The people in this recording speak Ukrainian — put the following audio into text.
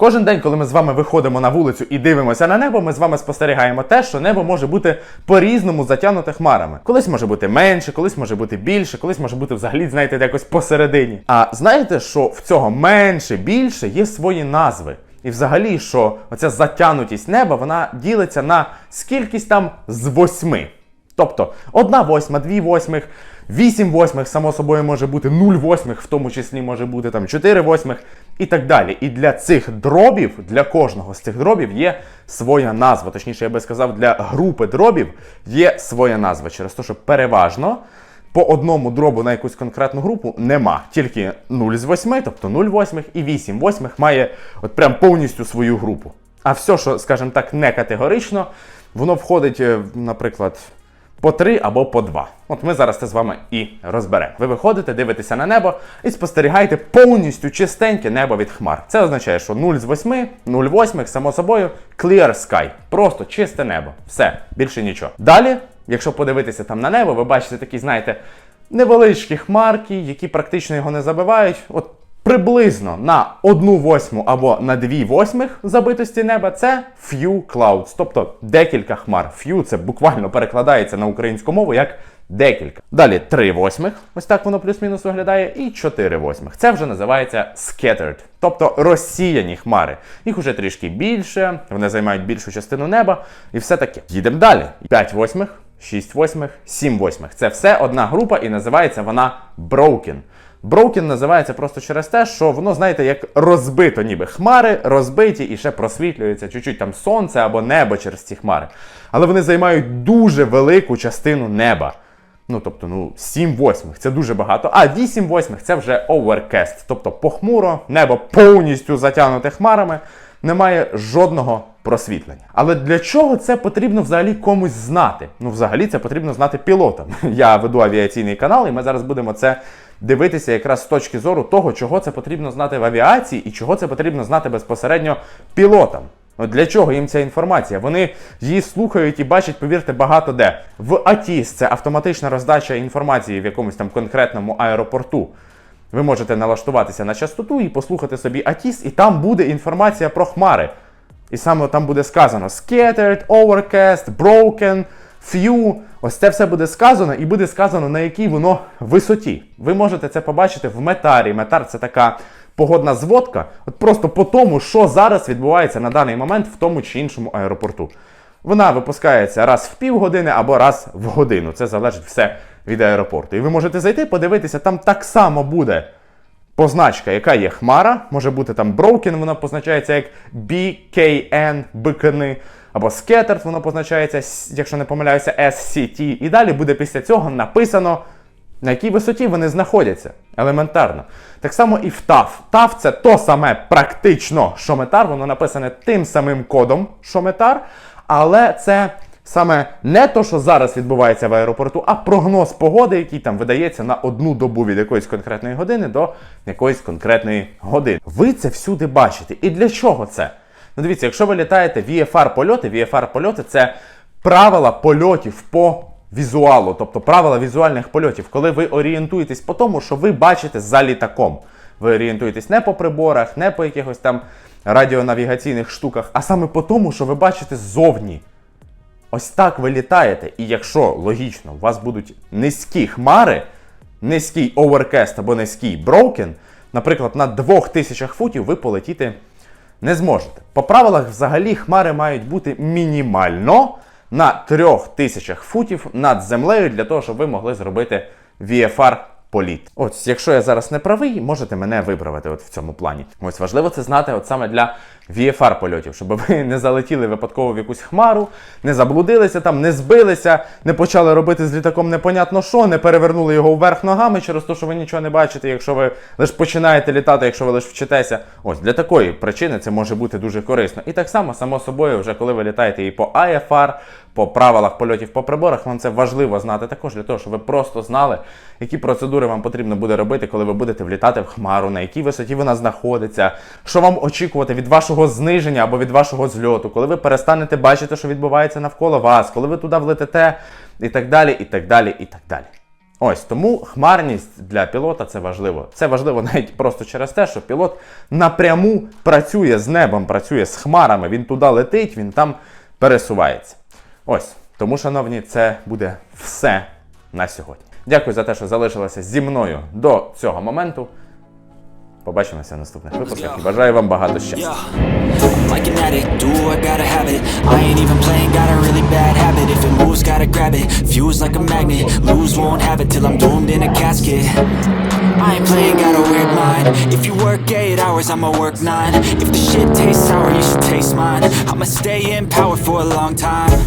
Кожен день, коли ми з вами виходимо на вулицю і дивимося на небо, ми з вами спостерігаємо те, що небо може бути по-різному затягнуте хмарами. Колись може бути менше, колись може бути більше, колись може бути взагалі, знаєте, якось посередині. А знаєте, що в цього менше, більше є свої назви. І взагалі, що оця затянутість неба, вона ділиться на скількись там з восьми. Тобто одна восьма, дві восьмих, вісім восьмих, само собою може бути, нуль восьмих, в тому числі може бути там 4 восьмих і так далі. І для цих дробів, для кожного з цих дробів є своя назва. Точніше, я би сказав, для групи дробів є своя назва. Через те, що переважно по одному дробу на якусь конкретну групу нема. Тільки 0 з 8, тобто 0 восьмих і 8 восьмих має от прям повністю свою групу. А все, що, скажімо так, не категорично, воно входить, е, наприклад, по 3 або по 2. От ми зараз це з вами і розберемо. Ви виходите, дивитеся на небо і спостерігаєте повністю чистеньке небо від хмар. Це означає, що 0 з 8, 0 восьмих, само собою, clear sky. Просто чисте небо. Все, більше нічого. Далі, якщо подивитися там на небо, ви бачите такі, знаєте, невеличкі хмарки, які практично його не забивають. От приблизно на одну восьму або на дві восьмих забитості неба це few clouds, тобто декілька хмар. Few це буквально перекладається на українську мову як декілька. Далі 3 восьмих, ось так воно плюс-мінус виглядає, і 4 восьмих. Це вже називається scattered, тобто розсіяні хмари. Їх уже трішки більше, вони займають більшу частину неба, і все таке. Їдемо далі. 5 восьмих. 6 восьмих, 7 восьмих. Це все одна група і називається вона Broken. Broken називається просто через те, що воно, знаєте, як розбито, ніби хмари розбиті і ще просвітлюється чуть-чуть там сонце або небо через ці хмари. Але вони займають дуже велику частину неба. Ну, тобто, ну, 7 восьмих це дуже багато. А 8 восьмих це вже overcast. Тобто похмуро, небо повністю затягнуте хмарами, немає жодного просвітлення. Але для чого це потрібно взагалі комусь знати? Ну, взагалі, це потрібно знати пілотам. Я веду авіаційний канал, і ми зараз будемо це дивитися якраз з точки зору того, чого це потрібно знати в авіації і чого це потрібно знати безпосередньо пілотам. От для чого їм ця інформація? Вони її слухають і бачать, повірте, багато де. В АТІС це автоматична роздача інформації в якомусь там конкретному аеропорту. Ви можете налаштуватися на частоту і послухати собі АТІС, і там буде інформація про хмари. І саме там буде сказано scattered, overcast, broken, few. Ось це все буде сказано, і буде сказано, на якій воно висоті. Ви можете це побачити в метарі. Метар це така погодна зводка, от просто по тому, що зараз відбувається на даний момент в тому чи іншому аеропорту. Вона випускається раз в півгодини або раз в годину. Це залежить все від аеропорту. І ви можете зайти, подивитися, там так само буде позначка, яка є хмара, може бути там broken, вона позначається як BKN, бикани, або scattered, воно позначається, якщо не помиляюся, SCT. І далі буде після цього написано, на якій висоті вони знаходяться. Елементарно. Так само і в TAF. TAF це то саме практично, що метар, воно написане тим самим кодом, що метар, але це. Саме не то, що зараз відбувається в аеропорту, а прогноз погоди, який там видається на одну добу від якоїсь конкретної години до якоїсь конкретної години. Ви це всюди бачите. І для чого це? Ну дивіться, якщо ви літаєте VFR польоти, VFR польоти це правила польотів по візуалу, тобто правила візуальних польотів, коли ви орієнтуєтесь по тому, що ви бачите за літаком. Ви орієнтуєтесь не по приборах, не по якихось там радіонавігаційних штуках, а саме по тому, що ви бачите ззовні. Ось так ви літаєте. І якщо логічно, у вас будуть низькі хмари, низький оверкест або низький broken, наприклад, на 2000 футів ви полетіти не зможете. По правилах, взагалі, хмари мають бути мінімально на 3000 футів над землею для того, щоб ви могли зробити VFR політ. Ось, якщо я зараз не правий, можете мене виправити от в цьому плані. Ось важливо це знати от саме для VFR польотів, щоб ви не залетіли випадково в якусь хмару, не заблудилися там, не збилися, не почали робити з літаком непонятно що, не перевернули його вверх ногами через те, що ви нічого не бачите, якщо ви лише починаєте літати, якщо ви лише вчитеся. Ось для такої причини це може бути дуже корисно. І так само, само собою, вже коли ви літаєте і по IFR, по правилах польотів по приборах, вам це важливо знати також для того, щоб ви просто знали, які процедури вам потрібно буде робити, коли ви будете влітати в хмару, на якій висоті вона знаходиться, що вам очікувати від вашого зниження або від вашого зльоту, коли ви перестанете бачити, що відбувається навколо вас, коли ви туди влетите, і так далі, і так далі, і так далі. Ось тому хмарність для пілота це важливо. Це важливо навіть просто через те, що пілот напряму працює з небом, працює з хмарами. Він туди летить, він там пересувається. Ось тому, шановні, це буде все на сьогодні. Дякую за те, що залишилися зі мною до цього моменту. Побачимося в наступних випусках і бажаю вам багато щастя. Yeah. I'm like an addict, do I gotta have it. I ain't even playing, got a really bad habit. If it moves, gotta grab it. Fuse like a magnet, lose, won't have it till I'm doomed in a casket. I ain't playing, got a weird mind. If you work eight hours, I'ma work nine. If the shit tastes sour, you should taste mine. I'ma stay in power for a long time.